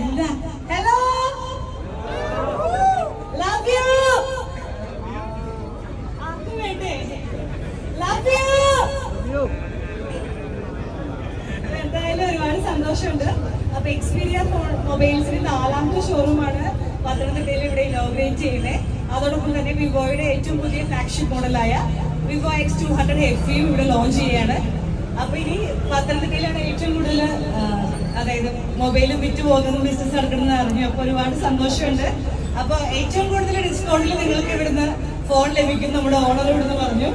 എന്താ? Hello love you അത് വേണ്ടേ? ലവ് യു എന്തായാലും ഒരുപാട് സന്തോഷമുണ്ട്. അപ്പൊ എക്സ്പീരിയ ഫോൺ നാലാമത്തെ ഷോറൂമാണ് പത്തനംതിട്ടയിൽ ഇവിടെ ഇനോഗ്രേറ്റ് ചെയ്യുന്നത് അതോടൊപ്പം തന്നെ വിവോയുടെ ഏറ്റവും പുതിയ flagship മോഡലായ Vivo X two hundred F ഇവിടെ ലോഞ്ച് ചെയ്യാണ് അപ്പൊ ഇനി പത്തനംതിട്ടയിലാണ് ഏറ്റവും മൊബൈലും വിറ്റ് പോകുന്നതും ബിസിനസ് നടക്കണമെന്ന് അറിഞ്ഞു. അപ്പോൾ ഒരുപാട് സന്തോഷമുണ്ട്. അപ്പോൾ ഏറ്റവും കൂടുതൽ ഡിസ്കൗണ്ടിൽ നിങ്ങൾക്ക് ഇവിടുന്ന് ഫോൺ ലഭിക്കും. നമ്മുടെ ഓണർ ഇവിടുന്ന് പറഞ്ഞു.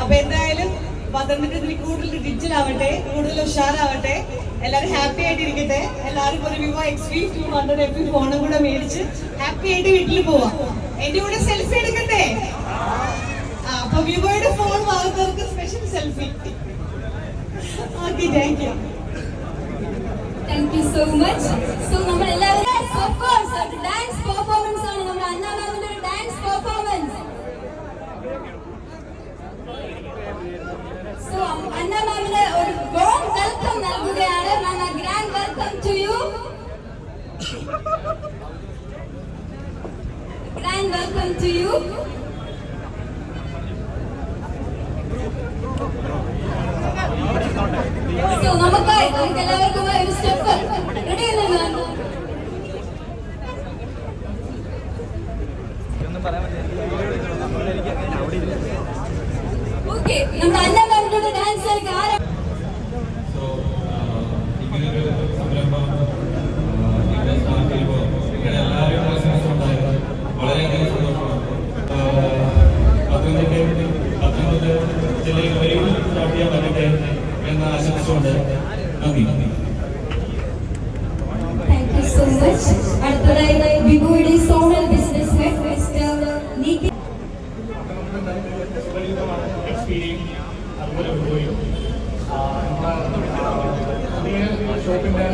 അപ്പോൾ എന്തായാലും പത്തനംതിട്ടയിൽ കൂടുതൽ ഡിജിറ്റൽ ആവട്ടെ കൂടുതൽ ഉഷാറാവട്ടെ. എല്ലാവരും ഹാപ്പി ആയിട്ട് ഇരിക്കട്ടെ എല്ലാവരും ഒരു Vivo X V two hundred F ഫോണും കൂടെ മേടിച്ച് ഹാപ്പി ആയിട്ട് വീട്ടിൽ പോവാം. എന്റെ കൂടെ സെൽഫി എടുക്കട്ടെ അപ്പൊ വിവോയുടെ phone വാങ്ങുന്നവർക്ക് special selfie okay thank you thank you so much so നമ്മൾ എല്ലാവരും ഡാൻസ് പെർഫോമൻസ് ആണ്. നമ്മുടെ അന്ന മാമിന്റെ ഒരു ഡാൻസ് പെർഫോമൻസ് സോ അന്ന മാമിന് ഒരു warm വെൽക്കം നൽകുകയാണ്. Ma'am grand welcome to you grand welcome to you നമുക്ക് നമുക്ക് എല്ലാവർക്കും ഓക്കെ നമ്മുടെ അന്ന മാമിന്റെ ഡാൻസ് കളിക്കാൻ ആരാ? സോ ഷോപ്പിന്റെ